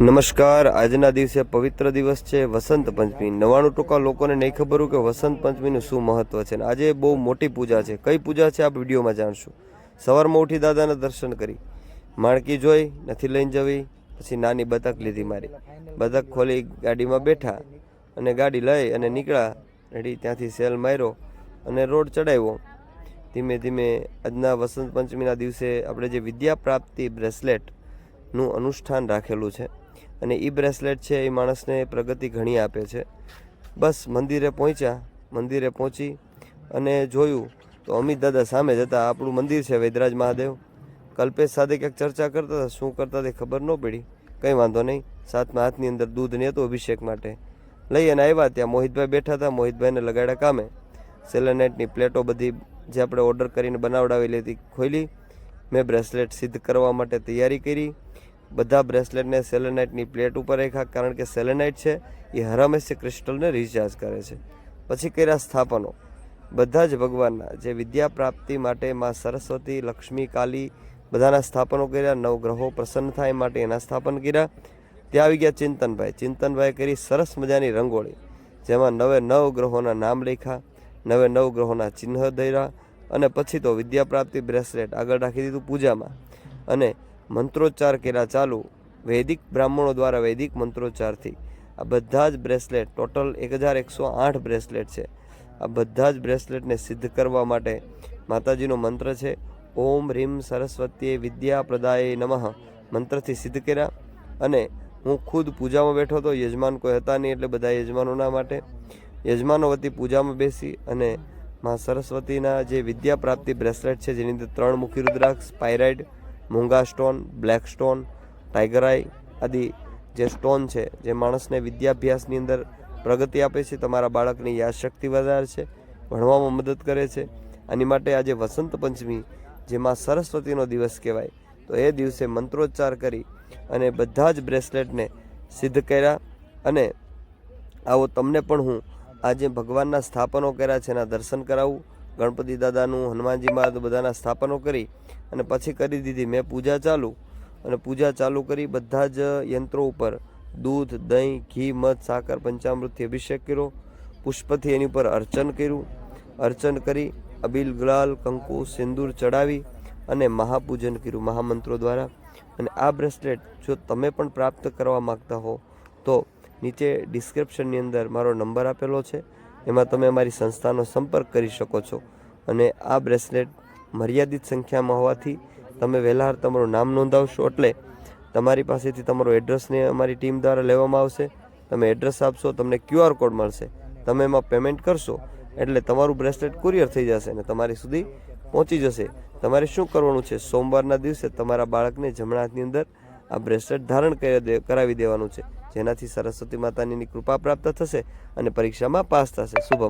નમસ્કાર. આજના દિવસે પવિત્ર દિવસ છે, વસંત પંચમી. નવાણું ટકા લોકોને નહીં ખબર હોય કે વસંત પંચમીનું શું મહત્વ છે? આજે બહુ મોટી પૂજા છે. કઈ પૂજા છે? આપ વિડીયોમાં જાણશું. સવારમાં ઉઠી દાદાના દર્શન કરી. માણકી જોઈ, નથી લઈને જવી. પછી નાની બતક લીધી મારી. બતક ખોલી ગાડીમાં બેઠા અને ગાડી લઈ અને નીકળ્યા. રેડી ત્યાંથી સેલ માર્યો અને રોડ ચડાવ્યો. ધીમે ધીમે આજના વસંત પંચમીના દિવસે આપણે જે વિદ્યા પ્રાપ્તિ બ્રેસલેટનું અનુષ્ઠાન રાખેલું છે અને એ બ્રેસલેટ છે એ માણસને પ્રગતિ ઘણી આપે છે. બસ મંદિરે પહોંચ્યા, મંદિરે પહોંચી અને જોયું તો અમિત દાદા સામે જતા આપણું મંદિર છે વૈદરાજ મહાદેવ. કલ્પેશ સાથે ક્યાંક ચર્ચા કરતા હતા. શું કરતા તે ખબર ન પડી. કંઈ વાંધો નહીં. સાતમાં હાથની અંદર દૂધ ને હતું અભિષેક માટે. લઈ અને આવ્યા. ત્યાં મોહિતભાઈ બેઠા હતા. મોહિતભાઈને લગાડ્યા કામે. સેલેનાઇટની પ્લેટો બધી જે આપણે ઓર્ડર કરીને બનાવડાવેલી હતી ખોલી મેં બ્રેસલેટ સિદ્ધ કરવા માટે તૈયારી કરી. બધા બ્રેસલેટને સેલેનાઇટની પ્લેટ ઉપર રાખ્યા કારણ કે સેલેનાઇટ છે, એ હરમેશે ક્રિસ્ટલને રિચાર્જ કરે છે. પછી કર્યા સ્થાપનો. બધા જ ભગવાનના જે વિદ્યા પ્રાપ્તિ માટે માં સરસ્વતી, લક્ષ્મી, કાલી બધાના સ્થાપનો કર્યા, નવ ગ્રહો પ્રસન્ન થાય માટે એના સ્થાપન કર્યા. ત્યાં આવી ગયા ચિંતનભાઈ. ચિંતનભાઈ કરી સરસ મજાની રંગોળી, જેમાં નવે નવ ગ્રહોના નામ લખ્યા, નવે નવ ગ્રહોના ચિહ્ન દર્યા અને પછી તો વિદ્યા પ્રાપ્તિ બ્રેસલેટ આગળ રાખી દીધું પૂજામાં. અને મંત્રોચ્ચાર કર્યા ચાલુ. વૈદિક બ્રાહ્મણો દ્વારા વૈદિક મંત્રોચ્ચારથી. આ બધા જ બ્રેસલેટ, ટોટલ એક હજાર એકસો આઠ બ્રેસલેટ છે. આ બધા જ બ્રેસલેટને સિદ્ધ કરવા માટે માતાજીનો મંત્ર છે, ઓમ રીમ સરસ્વતીએ વિદ્યા પ્રદાય નમઃ. મંત્રથી સિદ્ધ કર્યા અને હું ખુદ પૂજામાં બેઠો હતો, યજમાન કોઈ હતા નહીં એટલે બધા યજમાનોના માટે. યજમાનો વતી પૂજામાં બેસી અને મા સરસ્વતીના જે વિદ્યા પ્રાપ્તિ બ્રેસલેટ છે, જેની અંદર ત્રણ મુખી રુદ્રાક્ષ પાયરાઇડ મૂંગા stone, black stone, tiger eye આદિ જે સ્ટોન છે, જે માણસને વિદ્યાભ્યાસની અંદર પ્રગતિ આપે છે, તમારા બાળકની યાદશક્તિ વધારે છે, ભણવામાં મદદ કરે છે. આની માટે આજે વસંત પંચમી, જેમાં સરસ્વતીનો દિવસ કહેવાય, તો એ દિવસે મંત્રોચ્ચાર કરી અને બધા જ બ્રેસલેટને સિદ્ધ કર્યા અને આવો તમને પણ હું આજે ભગવાનના સ્થાપનો કર્યા છે, એના દર્શન કરાવું. ગણપતિ દાદાનું, હનુમાનજી બધાના સ્થાપનો કરી અને પછી કરી દીધી. મેં પૂજા ચાલુ અને પૂજા ચાલુ કરી બધા જ યંત્રો ઉપર દૂધ, દહીં, ઘી, મધ, સાકર, પંચામૃતથી અભિષેક કર્યો. પુષ્પથી એની ઉપર અર્ચન કર્યું. અર્ચન કરી અબીલ ગુલાલ, કંકુ, સિંદૂર ચડાવી અને મહાપૂજન કર્યું મહામંત્રો દ્વારા. અને આ બ્રેસલેટ જો તમે પણ પ્રાપ્ત કરવા માગતા હો તો નીચે ડિસ્ક્રિપ્શનની અંદર મારો નંબર આપેલો છે. એમાં તમે અમારી સંસ્થાનો સંપર્ક કરી શકો છો. અને આ બ્રેસલેટ મર્યાદિત સંખ્યામાં હોવાથી તમે વહેલા તમારું નામ નોંધાવશો એટલે તમારી પાસેથી તમારું એડ્રેસને અમારી ટીમ દ્વારા લેવામાં આવશે. તમે એડ્રેસ આપશો, તમને ક્યુઆર કોડ મળશે. તમે એમાં પેમેન્ટ કરશો એટલે તમારું બ્રેસલેટ કુરિયર થઈ જશે અને તમારી સુધી પહોંચી જશે. તમારે શું કરવાનું છે? સોમવારના દિવસે તમારા બાળકને જમણા અંદર આ બ્રેસલેટ ધારણ કરી કરાવી દેવાનું છે. જેનાથી સરસ્વતી માતાની કૃપા પ્રાપ્ત થશે અને પરીક્ષામાં પાસ થશે. શુભમ